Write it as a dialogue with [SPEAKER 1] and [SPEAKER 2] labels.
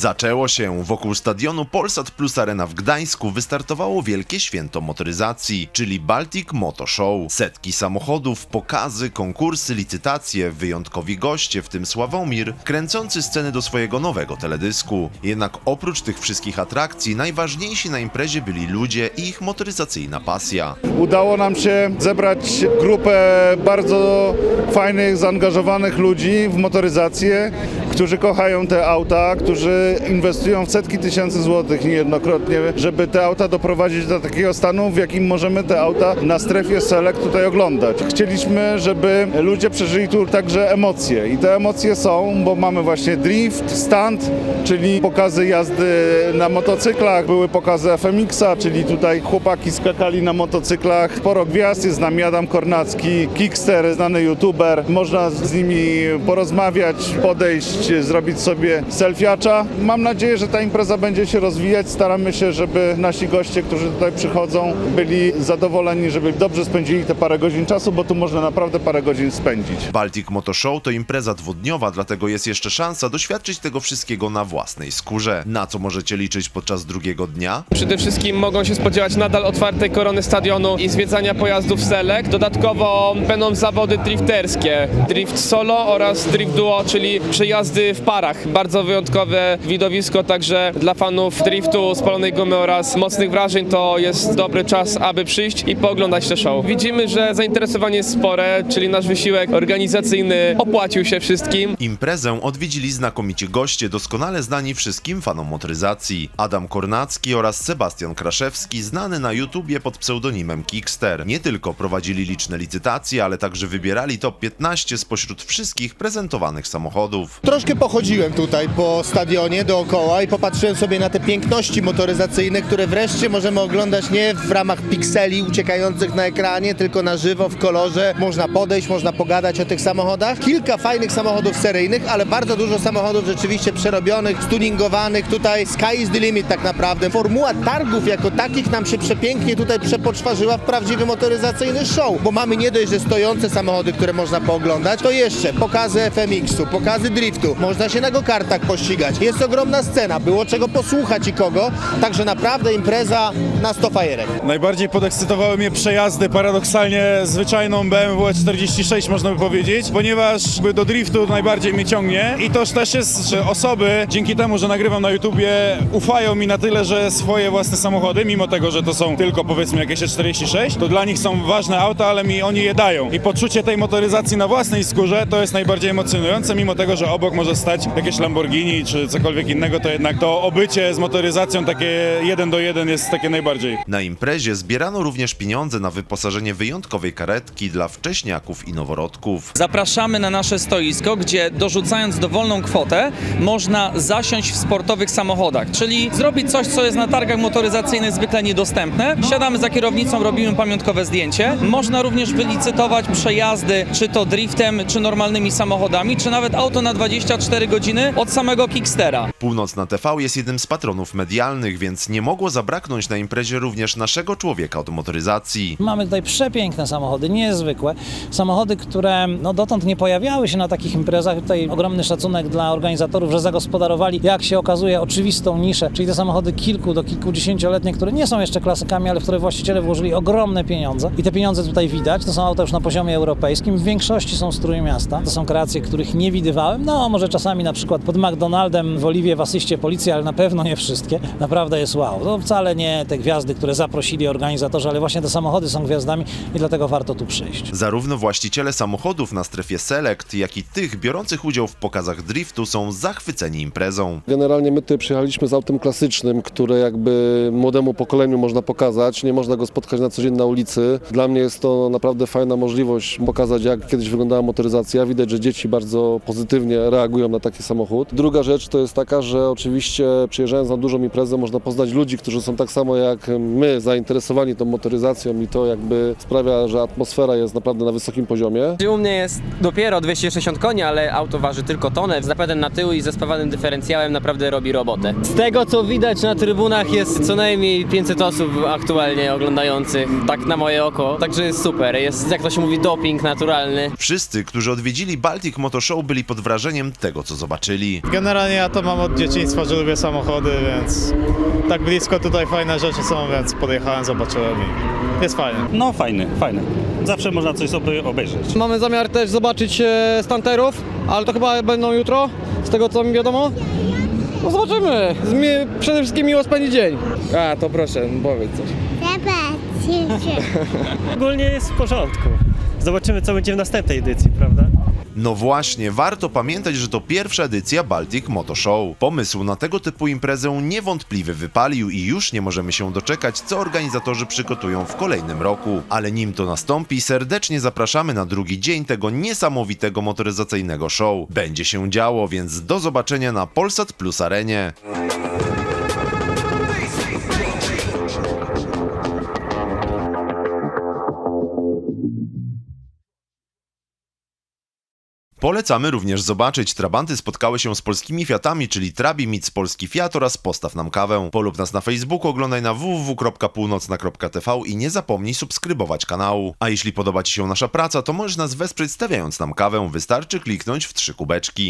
[SPEAKER 1] Zaczęło się. Wokół stadionu Polsat Plus Arena w Gdańsku wystartowało wielkie święto motoryzacji, czyli Baltic Moto Show. Setki samochodów, pokazy, konkursy, licytacje, wyjątkowi goście, w tym Sławomir, kręcący sceny do swojego nowego teledysku. Jednak oprócz tych wszystkich atrakcji, najważniejsi na imprezie byli ludzie i ich motoryzacyjna pasja.
[SPEAKER 2] Udało nam się zebrać grupę bardzo fajnych, zaangażowanych ludzi w motoryzację, którzy kochają te auta, którzy inwestują w setki tysięcy złotych niejednokrotnie, żeby te auta doprowadzić do takiego stanu, w jakim możemy te auta na strefie Select tutaj oglądać. Chcieliśmy, żeby ludzie przeżyli tu także emocje i te emocje są, bo mamy właśnie drift, stunt, czyli pokazy jazdy na motocyklach, były pokazy FMX-a, czyli tutaj chłopaki skakali na motocyklach. Sporo gwiazd, jest z nami Adam Kornacki, Kickster, znany youtuber. Można z nimi porozmawiać, podejść, zrobić sobie selfiacza. Mam nadzieję, że ta impreza będzie się rozwijać. Staramy się, żeby nasi goście, którzy tutaj przychodzą, byli zadowoleni, żeby dobrze spędzili te parę godzin czasu, bo tu można naprawdę parę godzin spędzić.
[SPEAKER 1] Baltic Moto Show to impreza dwudniowa, dlatego jest jeszcze szansa doświadczyć tego wszystkiego na własnej skórze. Na co możecie liczyć podczas drugiego dnia?
[SPEAKER 3] Przede wszystkim mogą się spodziewać nadal otwartej korony stadionu i zwiedzania pojazdów Select. Dodatkowo będą zawody drifterskie. Drift solo oraz drift duo, czyli przejazdy w parach. Bardzo wyjątkowe widowisko, także dla fanów driftu, spalonej gumy oraz mocnych wrażeń to jest dobry czas, aby przyjść i pooglądać te show. Widzimy, że zainteresowanie jest spore, czyli nasz wysiłek organizacyjny opłacił się wszystkim.
[SPEAKER 1] Imprezę odwiedzili znakomici goście, doskonale znani wszystkim fanom motoryzacji. Adam Kornacki oraz Sebastian Kraszewski, znany na YouTubie pod pseudonimem Kickster. Nie tylko prowadzili liczne licytacje, ale także wybierali top 15 spośród wszystkich prezentowanych samochodów.
[SPEAKER 4] Troszkę pochodziłem tutaj po stadionie dookoła i popatrzyłem sobie na te piękności motoryzacyjne, które wreszcie możemy oglądać nie w ramach pikseli uciekających na ekranie, tylko na żywo, w kolorze. Można podejść, można pogadać o tych samochodach. Kilka fajnych samochodów seryjnych, ale bardzo dużo samochodów rzeczywiście przerobionych, stuningowanych. Tutaj sky is the limit tak naprawdę. Formuła targów jako takich nam się przepięknie tutaj przepoczwarzyła w prawdziwy motoryzacyjny show, bo mamy nie dość, że stojące samochody, które można pooglądać, to jeszcze pokazy FMX-u, pokazy driftu, można się na go-kartach pościgać. Jest ogromna scena, było czego posłuchać i kogo, także naprawdę impreza na 100 fajerek.
[SPEAKER 5] Najbardziej podekscytowały mnie przejazdy paradoksalnie zwyczajną BMW 46 można by powiedzieć, ponieważ do driftu najbardziej mnie ciągnie i to też jest, że osoby dzięki temu, że nagrywam na YouTubie ufają mi na tyle, że swoje własne samochody, mimo tego, że to są tylko powiedzmy jakieś 46, to dla nich są ważne auta, ale mi oni je dają. I poczucie tej motoryzacji na własnej skórze to jest najbardziej emocjonujące, mimo tego, że obok może stać jakieś Lamborghini czy cokolwiek innego, to jednak to obycie z motoryzacją takie jeden do jeden jest takie najbardziej.
[SPEAKER 1] Na imprezie zbierano również pieniądze na wyposażenie wyjątkowej karetki dla wcześniaków i noworodków.
[SPEAKER 6] Zapraszamy na nasze stoisko, gdzie dorzucając dowolną kwotę można zasiąść w sportowych samochodach, czyli zrobić coś, co jest na targach motoryzacyjnych zwykle niedostępne. Siadamy za kierownicą, robimy pamiątkowe zdjęcie. Można również wylicytować przejazdy, czy to driftem, czy normalnymi samochodami, czy nawet auto na 24 godziny od samego Kickstera.
[SPEAKER 1] Północna TV jest jednym z patronów medialnych, więc nie mogło zabraknąć na imprezie również naszego człowieka od motoryzacji.
[SPEAKER 7] Mamy tutaj przepiękne samochody, niezwykłe. Samochody, które no, dotąd nie pojawiały się na takich imprezach. Tutaj ogromny szacunek dla organizatorów, że zagospodarowali, jak się okazuje, oczywistą niszę, czyli te samochody kilku do kilkudziesięcioletnie, które nie są jeszcze klasykami, ale w które właściciele włożyli ogromne pieniądze. I te pieniądze tutaj widać. To są auta już na poziomie europejskim. W większości są z Trójmiasta. To są kreacje, których nie widywałem. No, może czasami na przykład pod McDonaldem w Oliwie w asyście policji, ale na pewno nie wszystkie. Naprawdę jest wow. To wcale nie te gwiazdy, które zaprosili organizatorzy, ale właśnie te samochody są gwiazdami i dlatego warto tu przyjść.
[SPEAKER 1] Zarówno właściciele samochodów na strefie Select, jak i tych biorących udział w pokazach driftu są zachwyceni imprezą.
[SPEAKER 8] Generalnie my tutaj przyjechaliśmy z autem klasycznym, które jakby młodemu pokoleniu można pokazać. Nie można go spotkać na co dzień na ulicy. Dla mnie jest to naprawdę fajna możliwość pokazać, jak kiedyś wyglądała motoryzacja. Widać, że dzieci bardzo pozytywnie reagują na taki samochód. Druga rzecz to jest taka, że oczywiście przyjeżdżając na dużą imprezę można poznać ludzi, którzy są tak samo jak my zainteresowani tą motoryzacją i to jakby sprawia, że atmosfera jest naprawdę na wysokim poziomie.
[SPEAKER 9] U mnie jest dopiero 260 koni, ale auto waży tylko tonę. Z napędem na tył i ze spawanym dyferencjałem naprawdę robi robotę. Z tego co widać na trybunach jest co najmniej 500 osób aktualnie oglądających, tak na moje oko. Także jest super, jest jak to się mówi doping naturalny.
[SPEAKER 1] Wszyscy, którzy odwiedzili Baltic Motor Show byli pod wrażeniem tego, co zobaczyli.
[SPEAKER 10] Generalnie ja to mam mam od dzieciństwa, że lubię samochody, więc tak blisko tutaj fajne rzeczy są, więc podjechałem, zobaczyłem i jest fajnie.
[SPEAKER 11] No fajny, fajny. Zawsze można coś sobie obejrzeć.
[SPEAKER 12] Mamy zamiar też zobaczyć e, stanterów, ale to chyba będą jutro, z tego co mi wiadomo. No zobaczymy. Przede wszystkim miło spędzić dzień.
[SPEAKER 3] A, to proszę, powiedz coś.
[SPEAKER 11] Ogólnie jest w porządku. Zobaczymy, co będzie w następnej edycji, prawda?
[SPEAKER 1] No właśnie, warto pamiętać, że to pierwsza edycja Baltic Moto Show. Pomysł na tego typu imprezę niewątpliwie wypalił i już nie możemy się doczekać, co organizatorzy przygotują w kolejnym roku. Ale nim to nastąpi, serdecznie zapraszamy na drugi dzień tego niesamowitego motoryzacyjnego show. Będzie się działo, więc do zobaczenia na Polsat Plus Arenie. Polecamy również zobaczyć. Trabanty spotkały się z polskimi Fiatami, czyli Trabi Meets Polski Fiat oraz Postaw nam kawę. Polub nas na Facebooku, oglądaj na www.północna.tv i nie zapomnij subskrybować kanału. A jeśli podoba Ci się nasza praca, to możesz nas wesprzeć stawiając nam kawę. Wystarczy kliknąć w trzy kubeczki.